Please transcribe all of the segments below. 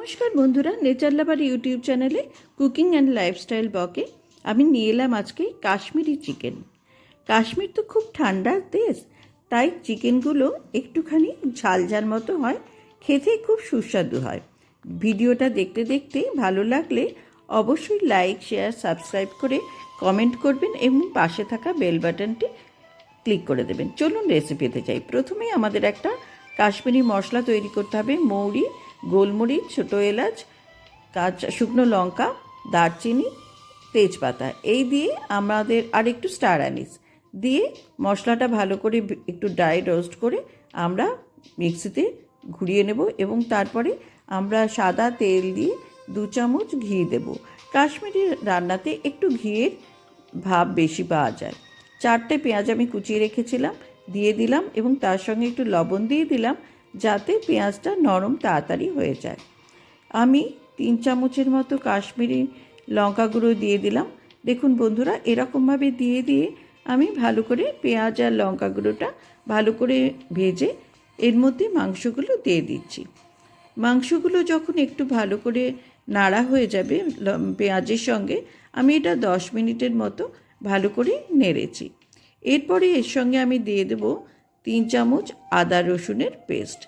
নমস্কার বন্ধুরা, nature lover YouTube চ্যানেলে কুকিং অ্যান্ড লাইফস্টাইল ব্লগে আমি নিয়ে এলাম আজকে কাশ্মীরি চিকেন। কাশ্মীর তো খুব ঠান্ডার দেশ, তাই চিকেনগুলো একটুখানি ঝাল ঝাল মতো হয়, খেতে খুব সুস্বাদু হয়। ভিডিওটা দেখতে দেখতে ভালো লাগলে অবশ্যই লাইক, শেয়ার, সাবস্ক্রাইব করে কমেন্ট করবেন এবং পাশে থাকা বেল বাটনটি ক্লিক করে দেবেন। চলুন রেসিপিতে যাই। প্রথমেই আমাদের একটা কাশ্মীরি মশলা তৈরি করতে হবে। মৌরি, গোলমরিচ, ছোটো এলাচ, কাঁচা শুকনো লঙ্কা, দারচিনি, তেজপাতা। এই দিয়ে আমাদের আর একটু স্টার আনিস। দিয়ে মশলাটা ভালো করে একটু ড্রাই রোস্ট করে আমরা মিক্সিতে ঘুরিয়ে নেব এবং তারপরে আমরা সাদা তেল দিয়ে দু চামচ ঘি দেব। কাশ্মীরি রান্নাতে একটু ঘিয়ের ভাব বেশি পাওয়া যায়। চারটে পেঁয়াজ আমি কুচিয়ে রেখেছিলাম। দিয়ে দিলাম এবং তার সঙ্গে একটু লবণ দিয়ে দিলাম যাতে পেঁয়াজটা নরম তাড়াতাড়ি হয়ে যায়। আমি তিন চামচের মতো কাশ্মীরি লঙ্কা গুঁড়ো দিয়ে দিলাম। দেখুন বন্ধুরা, এরকমভাবে দিয়ে দিয়ে আমি ভালো করে পেঁয়াজ আর লঙ্কা গুঁড়োটা ভালো করে ভেজে এর মধ্যে মাংসগুলো দিয়ে দিচ্ছি। মাংসগুলো যখন একটু ভালো করে নাড়া হয়ে যাবে পেঁয়াজের সঙ্গে, আমি এটা দশ মিনিটের মতো ভালো করে নেড়েছি। এরপরে এর সঙ্গে আমি দিয়ে দেব তিন চামচ আদা রসুনের পেস্ট।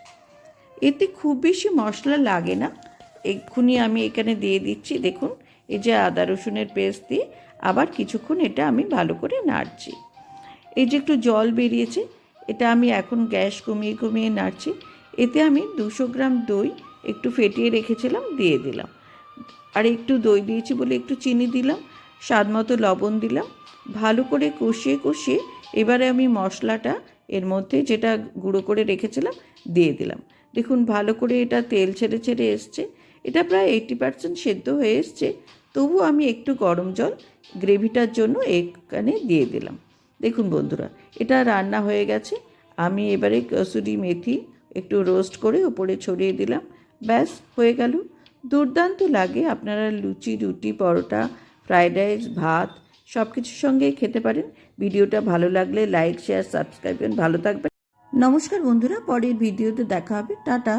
এতে খুব বেশি মশলা লাগে না। এক্ষুনি আমি এখানে দিয়ে দিচ্ছি, দেখুন, এই যে আদা রসুনের পেস্ট দিয়ে আবার কিছুক্ষণ এটা আমি ভালো করে নাড়ছি। এই যে একটু জল বেরিয়েছে, এটা আমি এখন গ্যাস কমিয়ে কমিয়ে নাড়ছি। এতে আমি দুশো গ্রাম দই একটু ফেটিয়ে রেখেছিলাম, দিয়ে দিলাম। আর একটু দই দিয়েছি বলে একটু চিনি দিলাম, স্বাদ মতো লবণ দিলাম। ভালো করে কষিয়ে কষিয়ে এবারে আমি মশলাটা এর মধ্যে যেটা গুঁড়ো করে রেখেছিলাম দিয়ে দিলাম। দেখুন ভালো করে এটা তেল ছেড়ে ছেড়ে এসছে। এটা প্রায় এইটি পার্সেন্ট সেদ্ধ হয়ে এসছে। তবু আমি একটু গরম জল গ্রেভিটার জন্য এখানে দিয়ে দিলাম। দেখুন বন্ধুরা, এটা রান্না হয়ে গেছে। আমি এবারে কসুরি মেথি একটু রোস্ট করে ওপরে ছড়িয়ে দিলাম। ব্যাস, হয়ে গেল। দুর্দান্ত লাগে। আপনারা লুচি, রুটি, পরোটা ফ্রায়েড রাইস, ভাত সব কিছুর সঙ্গে খেতে পারেন। ভিডিওটা ভালো লাগলে লাইক শেয়ার সাবস্ক্রাইব ভালো থাকবেন। নমস্কার বন্ধুরা, পরের ভিডিওতে দেখা হবে। টাটা।